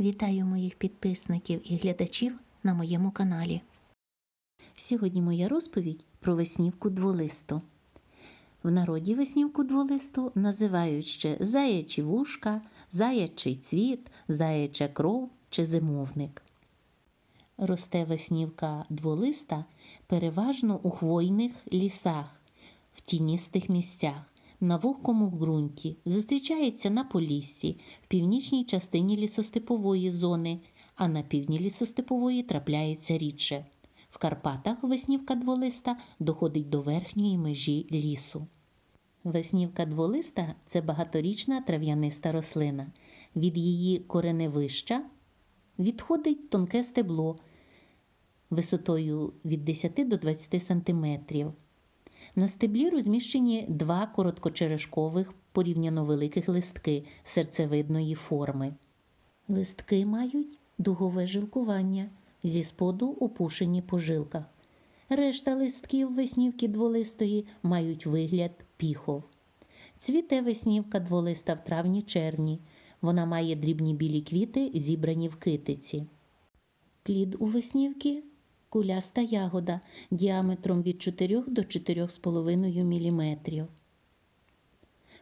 Вітаю моїх підписників і глядачів на моєму каналі. Сьогодні моя розповідь про веснівку дволисту. В народі веснівку дволисту називають ще заячі вушка, заячий цвіт, заяча кров чи зимовник. Росте веснівка дволиста переважно у хвойних лісах, в тіністих місцях, на вогкому ґрунті, зустрічається на Поліссі, в північній частині лісостепової зони, а на півдні лісостепової трапляється рідше. В Карпатах веснівка дволиста доходить до верхньої межі лісу. Веснівка дволиста це багаторічна трав'яниста рослина. Від її кореневища відходить тонке стебло висотою від 10 до 20 см. На стеблі розміщені два короткочерешкових порівняно великих листки серцевидної форми. Листки мають дугове жилкування, зі споду опушені по жилках. Решта листків веснівки дволистої мають вигляд піхов. Цвіте веснівка дволиста в травні-червні. Вона має дрібні білі квіти, зібрані в китиці. Плід у веснівки куляста ягода діаметром від 4 до 4,5 мм.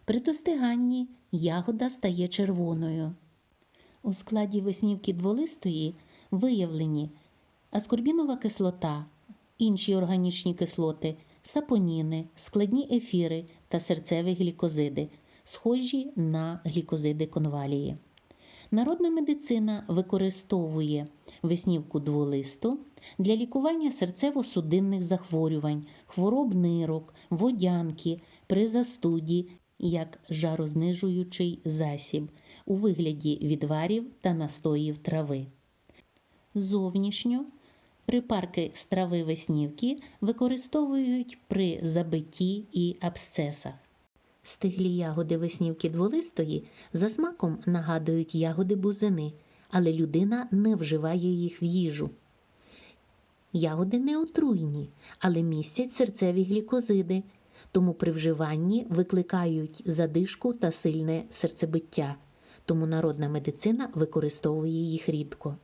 При достиганні ягода стає червоною. У складі веснівки дволистої виявлені аскорбінова кислота, інші органічні кислоти, сапоніни, складні ефіри та серцеві глікозиди, схожі на глікозиди конвалії. Народна медицина використовує веснівку дволисту для лікування серцево-судинних захворювань, хвороб нирок, водянки при застуді як жарознижуючий засіб у вигляді відварів та настоїв трави. Зовнішньо припарки з трави веснівки використовують при забитті і абсцесах. Стиглі ягоди веснівки дволистої за смаком нагадують ягоди бузини, але людина не вживає їх в їжу. Ягоди не отруйні, але містять серцеві глікозиди, тому при вживанні викликають задишку та сильне серцебиття, тому народна медицина використовує їх рідко.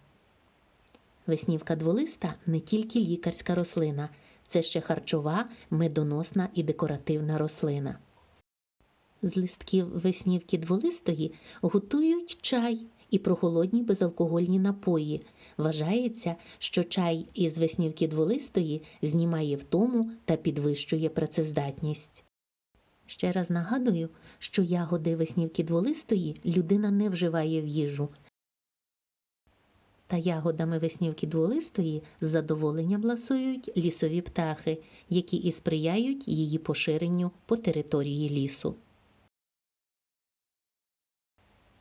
Веснівка дволиста не тільки лікарська рослина, це ще харчова, медоносна і декоративна рослина. З листків веснівки дволистої готують чай і прохолодні безалкогольні напої. Вважається, що чай із веснівки дволистої знімає втому та підвищує працездатність. Ще раз нагадую, що ягоди веснівки дволистої людина не вживає в їжу. Та ягодами веснівки дволистої з задоволенням ласують лісові птахи, які і сприяють її поширенню по території лісу.